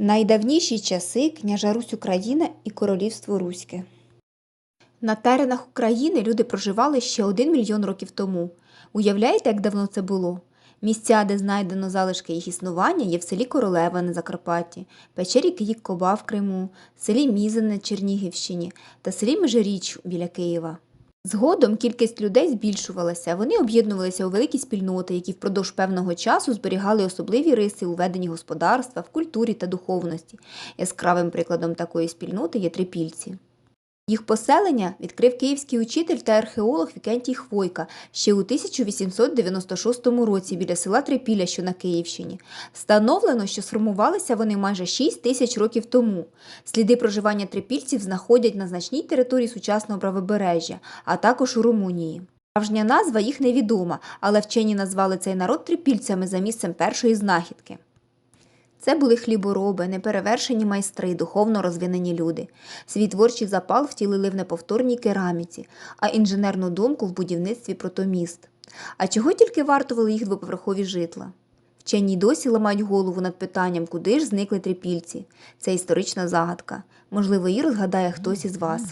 Найдавніші часи княжа Русь Україна і королівство Руське. На теренах України люди проживали ще один мільйон років тому. Уявляєте, як давно це було? Місця, де знайдено залишки їх існування, є в селі Королева на Закарпатті, печері Київ-Коба в Криму, селі Мізин на Чернігівщині та селі Межиріч біля Києва. Згодом кількість людей збільшувалася, вони об'єднувалися у великі спільноти, які впродовж певного часу зберігали особливі риси у веденні господарства, в культурі та духовності. Яскравим прикладом такої спільноти є трипільці. Їх поселення відкрив київський учитель та археолог Вікентій Хвойка ще у 1896 році біля села Трипілля, що на Київщині. Встановлено, що сформувалися вони майже 6 тисяч років тому. Сліди проживання трипільців знаходять на значній території сучасного правобережжя, а також у Румунії. Справжня назва їх невідома, але вчені назвали цей народ трипільцями за місцем першої знахідки. Це були хлібороби, неперевершені майстри, духовно розвинені люди. Свій творчий запал втілили в неповторній кераміці, а інженерну думку в будівництві протоміст. А чого тільки вартували їх двоповерхові житла? Вчені досі ламають голову над питанням, куди ж зникли трипільці. Це історична загадка. Можливо, її розгадає хтось із вас.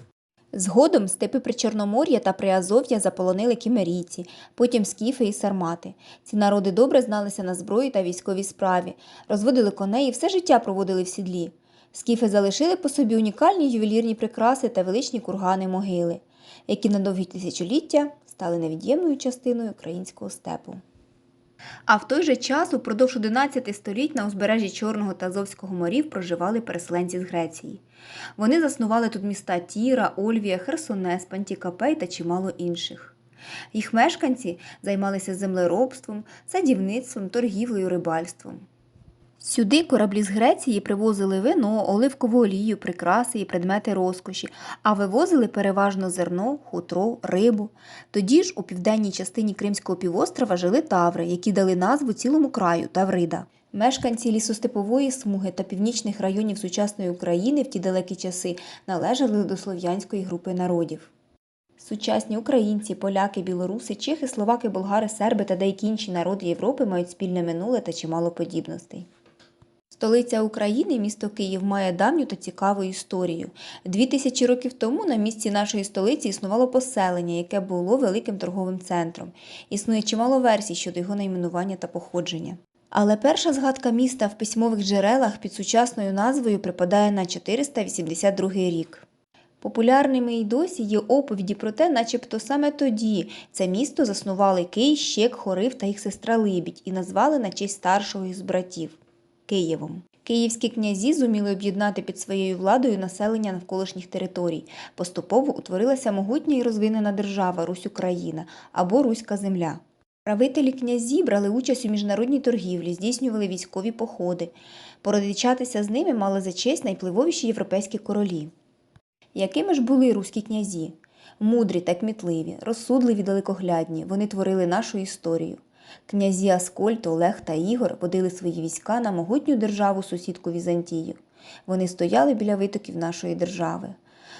Згодом степи Причорномор'я та Приазов'я заполонили кімерійці, потім скіфи і сармати. Ці народи добре зналися на зброї та військовій справі, розводили коней і все життя проводили в сідлі. Скіфи залишили по собі унікальні ювелірні прикраси та величні кургани могили, які на довгі тисячоліття стали невід'ємною частиною українського степу. А в той же час упродовж 11 століть на узбережжі Чорного та Азовського морів проживали переселенці з Греції. Вони заснували тут міста Тіра, Ольвія, Херсонес, Пантікапей та чимало інших. Їх мешканці займалися землеробством, садівництвом, торгівлею, рибальством. Сюди кораблі з Греції привозили вино, оливкову олію, прикраси і предмети розкоші, а вивозили переважно зерно, хутро, рибу. Тоді ж у південній частині Кримського півострова жили таври, які дали назву цілому краю Таврида. Мешканці лісостепової смуги та північних районів сучасної України в ті далекі часи належали до слов'янської групи народів. Сучасні українці, поляки, білоруси, чехи, словаки, болгари, серби та деякі інші народи Європи мають спільне минуле та чимало подібностей. Столиця України, місто Київ, має давню та цікаву історію. Дві тисячі років тому на місці нашої столиці існувало поселення, яке було великим торговим центром. Існує чимало версій щодо його найменування та походження. Але перша згадка міста в письмових джерелах під сучасною назвою припадає на 482 рік. Популярними й досі є оповіді про те, начебто саме тоді це місто заснували Кий, Щек, Хорив та їх сестра Либідь і назвали на честь старшого із братів Києвом. Київські князі зуміли об'єднати під своєю владою населення навколишніх територій. Поступово утворилася могутня і розвинена держава Русь Україна або Руська земля. Правителі князі брали участь у міжнародній торгівлі, здійснювали військові походи. Породичатися з ними мали за честь найпливовіші європейські королі. Якими ж були руські князі? Мудрі та кмітливі, розсудливі далекоглядні, вони творили нашу історію. Князі Аскольд, Олег та Ігор водили свої війська на могутню державу сусідку Візантію. Вони стояли біля витоків нашої держави.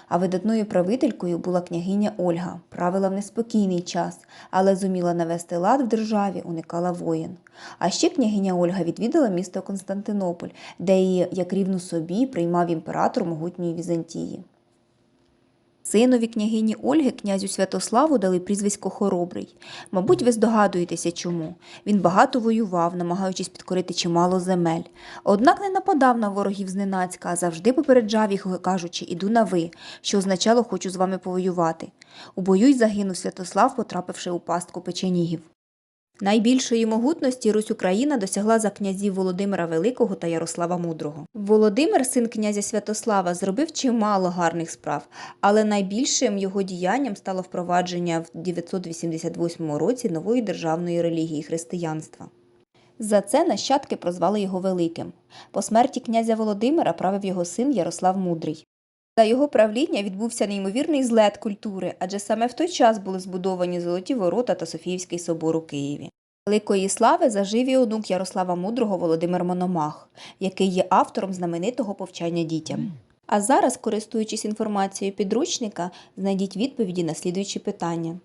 А видатною правителькою була княгиня Ольга, правила в неспокійний час, але зуміла навести лад в державі, уникала воєн. А ще княгиня Ольга відвідала місто Константинополь, де її, як рівну собі, приймав імператор могутньої Візантії. Синові княгині Ольги князю Святославу дали прізвисько Хоробрий. Мабуть, ви здогадуєтеся чому. Він багато воював, намагаючись підкорити чимало земель. Однак не нападав на ворогів зненацька, а завжди попереджав їх, кажучи, іду на ви, що означало хочу з вами повоювати. У бою й загинув Святослав, потрапивши у пастку печенігів. Найбільшої могутності Русь Україна досягла за князів Володимира Великого та Ярослава Мудрого. Володимир, син князя Святослава, зробив чимало гарних справ, але найбільшим його діянням стало впровадження в 988 році нової державної релігії християнства. За це нащадки прозвали його Великим. По смерті князя Володимира правив його син Ярослав Мудрий. За його правління відбувся неймовірний злет культури, адже саме в той час були збудовані Золоті Ворота та Софіївський собор у Києві. Великої слави зажив і онук Ярослава Мудрого Володимир Мономах, який є автором знаменитого повчання дітям. А зараз, користуючись інформацією підручника, знайдіть відповіді на слідуючі питання.